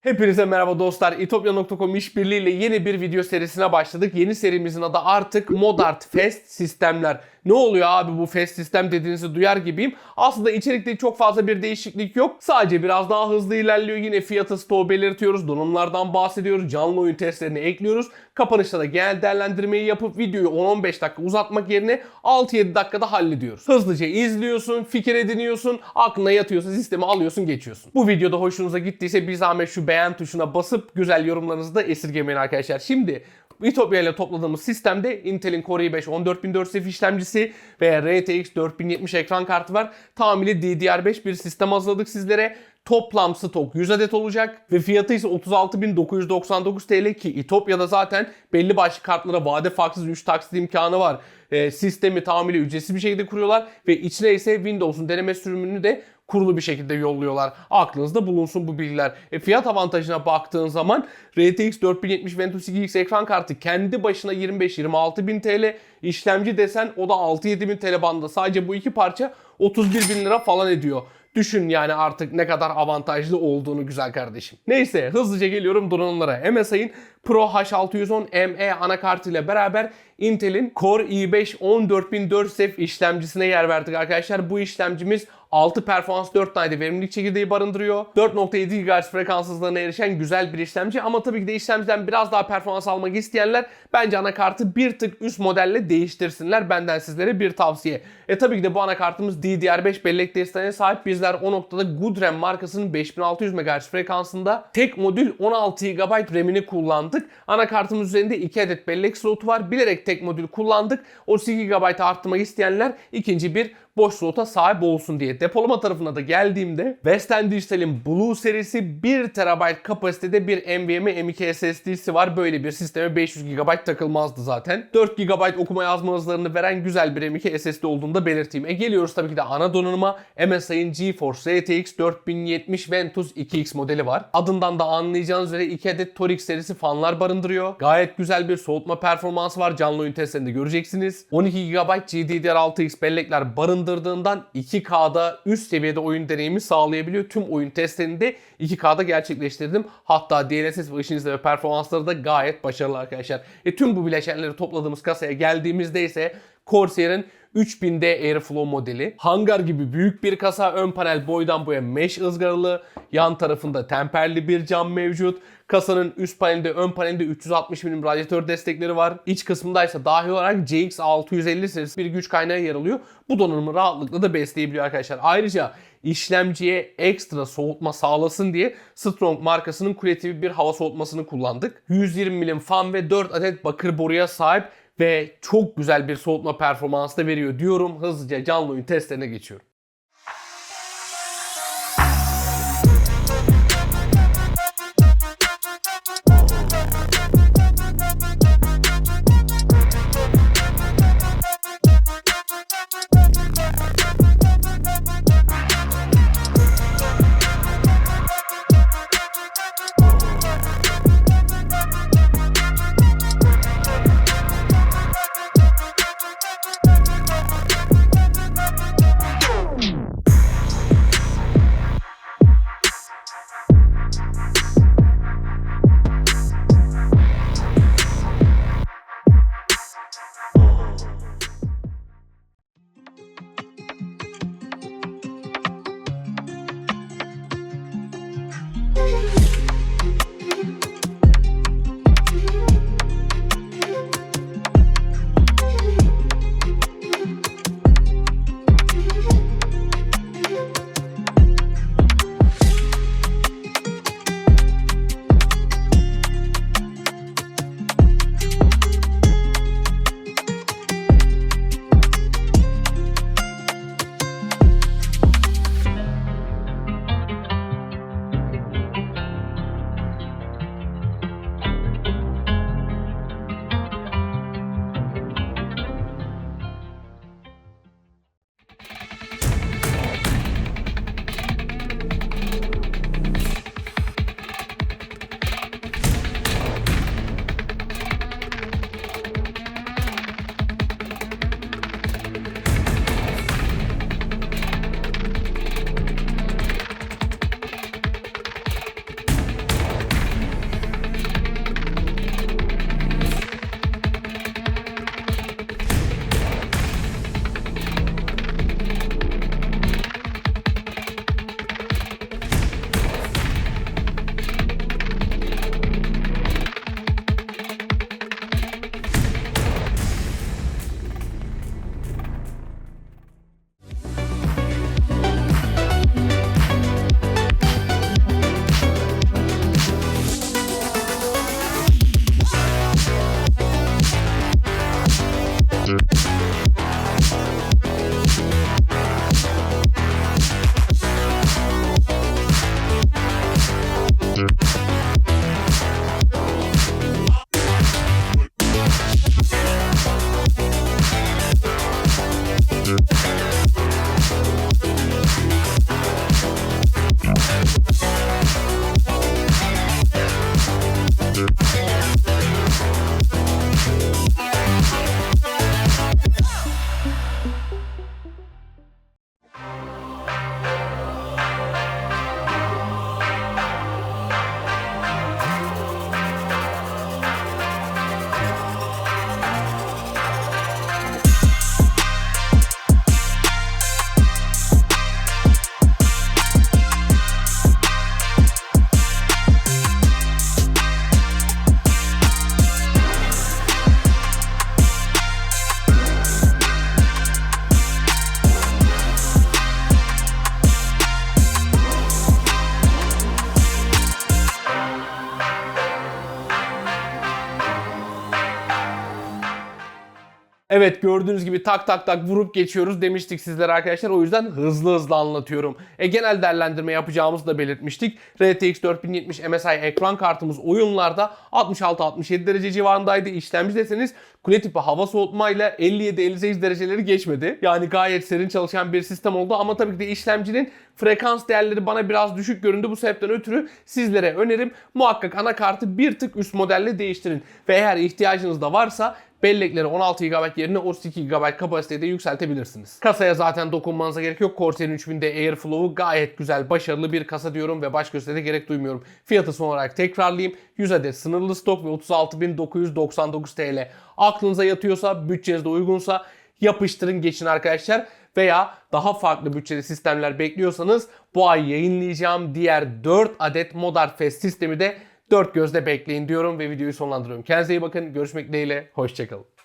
Hepinize merhaba dostlar. itopya.com işbirliğiyle yeni bir video serisine başladık. Yeni serimizin adı artık Modart Fast Sistemler. Ne oluyor abi bu fast sistem dediğinizi duyar gibiyim. Aslında içerikte çok fazla bir değişiklik yok. Sadece biraz daha hızlı ilerliyor. Yine fiyatı stoğu belirtiyoruz. Donanımlardan bahsediyoruz. Canlı oyun testlerini ekliyoruz. Kapanışta da genel değerlendirmeyi yapıp videoyu 10-15 dakika uzatmak yerine 6-7 dakikada hallediyoruz. Hızlıca izliyorsun, fikir ediniyorsun, aklına yatıyorsa sistemi alıyorsun geçiyorsun. Bu videoda hoşunuza gittiyse bir zahmet şu beğen tuşuna basıp güzel yorumlarınızı da esirgemeyin arkadaşlar. Şimdi Ütopya ile topladığımız sistemde Intel'in Core i5 14400F işlemcisi ve RTX 4070 ekran kartı var. Tamamıyla DDR5 bir sistem hazırladık sizlere. Toplam stok 100 adet olacak ve fiyatı ise 36.999 TL ki İtopya'da zaten belli başlı kartlara vade farksız 3 taksit imkanı var. Ee, sistemi tamamıyla ücretsiz bir şekilde kuruyorlar ve içine ise Windows'un deneme sürümünü de kurulu bir şekilde yolluyorlar. Aklınızda bulunsun bu bilgiler. E, fiyat avantajına baktığın zaman RTX 4070 Ventus 2X ekran kartı kendi başına 25-26 bin TL. İşlemci desen o da 6-7 bin TL bandında. Sadece bu iki parça 31 bin lira falan ediyor. Düşün yani artık ne kadar avantajlı olduğunu güzel kardeşim. Neyse hızlıca geliyorum donanımlara. MSI'nin Pro H610ME anakartı ile beraber Intel'in Core i5 14400F işlemcisine yer verdik arkadaşlar. Bu işlemcimiz 6 performans 4 tane verimlilik çekirdeği barındırıyor. 4.7 GHz frekans hızlarına erişen güzel bir işlemci ama tabii ki de işlemciden biraz daha performans almak isteyenler bence anakartı bir tık üst modelle değiştirsinler. Benden sizlere bir tavsiye. E tabii ki de bu anakartımız DDR5 bellek desteğine sahip. Bizler o noktada Goodrem markasının 5600 MHz frekansında tek modül 16 GB RAM'ini kullandık. Anakartımız üzerinde 2 adet bellek slotu var. Bilerek tek modül kullandık. 32 GB arttırmak isteyenler ikinci bir boş slota sahip olsun diye. Depolama tarafına da geldiğimde Western Digital'in Blue serisi 1 TB kapasitede bir NVMe M.2 SSD'si var. Böyle bir sisteme 500 GB takılmazdı zaten. 4 GB okuma yazma hızlarını veren güzel bir M.2 SSD olduğunu da belirteyim. E geliyoruz tabii ki de ana donanıma MSI'nin GeForce RTX 4070 Ventus 2X modeli var. Adından da anlayacağınız üzere 2 adet Torix serisi fanlar barındırıyor. Gayet güzel bir soğutma performansı var. Canlı oyun testlerinde göreceksiniz. 12 GB GDDR6X bellekler barındırdığından 2K'da üst seviyede oyun deneyimi sağlayabiliyor. Tüm oyun testlerinde 2K'da gerçekleştirdim. Hatta DLSS ve ışın izleme performansları da gayet başarılı arkadaşlar. E tüm bu bileşenleri topladığımız kasaya geldiğimizde ise Corsair'in 3000D Airflow modeli. Hangar gibi büyük bir kasa, ön panel boydan boya mesh ızgaralı, yan tarafında temperli bir cam mevcut. Kasanın üst panelinde, ön panelinde 360 mm radyatör destekleri var. İç kısmında ise dahil olarak CX650 serisi bir güç kaynağı yer alıyor. Bu donanımı rahatlıkla da besleyebiliyor arkadaşlar. Ayrıca işlemciye ekstra soğutma sağlasın diye Strong markasının kuletivi bir hava soğutmasını kullandık. 120 mm fan ve 4 adet bakır boruya sahip ve çok güzel bir soğutma performansı da veriyor diyorum. Hızlıca canlı oyun testlerine geçiyorum. Evet gördüğünüz gibi tak tak tak vurup geçiyoruz demiştik sizlere arkadaşlar. O yüzden hızlı hızlı anlatıyorum. E, genel değerlendirme yapacağımızı da belirtmiştik. RTX 4070 MSI ekran kartımız oyunlarda 66-67 derece civarındaydı. İşlemci deseniz kule tipi hava soğutmayla 57-58 dereceleri geçmedi. Yani gayet serin çalışan bir sistem oldu ama tabii ki de işlemcinin frekans değerleri bana biraz düşük göründü. Bu sebepten ötürü sizlere önerim muhakkak anakartı bir tık üst modelle değiştirin. Ve eğer ihtiyacınız da varsa bellekleri 16 GB yerine 32 GB kapasitede yükseltebilirsiniz. Kasaya zaten dokunmanıza gerek yok. Corsair 3000'de Airflow'u gayet güzel, başarılı bir kasa diyorum ve başka üstüne de gerek duymuyorum. Fiyatı son olarak tekrarlayayım. 100 adet sınırlı stok ve 36.999 TL. Aklınıza yatıyorsa, bütçenizde uygunsa yapıştırın geçin arkadaşlar. Veya daha farklı bütçeli sistemler bekliyorsanız bu ay yayınlayacağım diğer 4 adet Modern Fest sistemi de dört gözle bekleyin diyorum ve videoyu sonlandırıyorum. Kendinize iyi bakın. Görüşmek dileğiyle. Hoşçakalın.